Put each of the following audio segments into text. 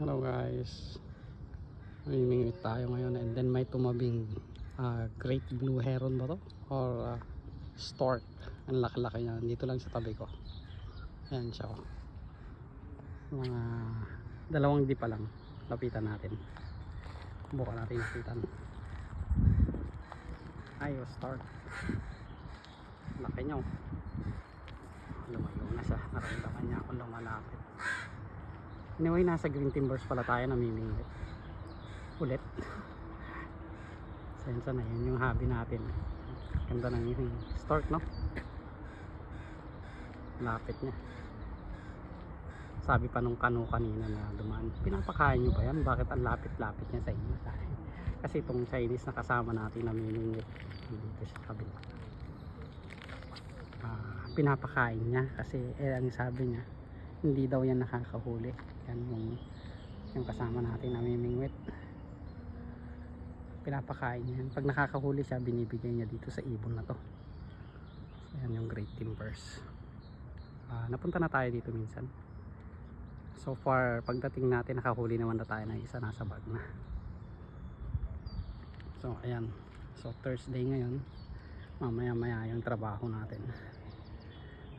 Hello guys. Mamimingwit tayo ngayon and then may tumabing ah, great blue heron ba to? Or ah, stork. Ang laki-laki niya. Dito lang sa tabi ko. Ayan siya. oh. Mga dalawang di pa lang. Lapitan natin. Buka natin lapitan. Ayo, stork. Laki niya. oh. Lumayo na siya. Naramdaman niya ako lumalapit. Anyway, nasa Green Timbers pala tayo namimingwit. Ulit. Sensa na yun yung hobby natin. Ganda ng yung stork, no? Lapit niya. Sabi pa nung kano kanina na dumaan, pinapakain nyo ba yan? Bakit ang lapit-lapit niya sa inyo? Kasi itong Chinese na kasama natin namimingwit dito sa kabila. Ah, pinapakain niya kasi eh, ang sabi niya hindi daw yan nakakahuli. Yan yung yung kasama natin namimingwit pinapakain yan. Pag nakakahuli siya binibigay niya dito sa ibon na to. So, yan yung great timbers. Ah, napunta na tayo dito minsan. So far pagdating natin nakahuli naman na tayo ng isa. Nasa bag na. So ayan. So Thursday ngayon. Mamaya maya yung trabaho natin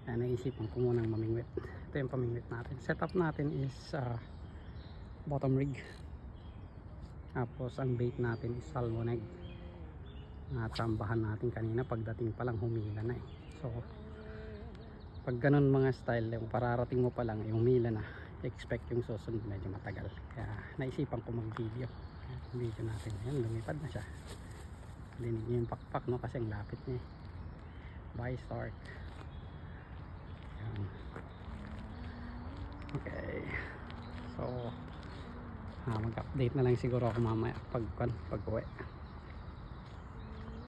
kaya naisipan ko munang mamingwit. Ito yung pamingwit natin. Setup natin is uh, bottom rig. Tapos ang bait natin is salmon egg natsambahan natin kanina pagdating pa lang humila na eh. So pag ganun mga style yung pararating mo pa lang yung humila na. Expect yung susunod medyo matagal. Kaya naisipan ko mag video video natin. Yan lumipad na siya. Dinig niyo yung pakpak no? Kasi ang lapit niya eh. Bye start. yan. Okay. So, ah, mag-update na lang siguro ako mamaya pag, pag uwi.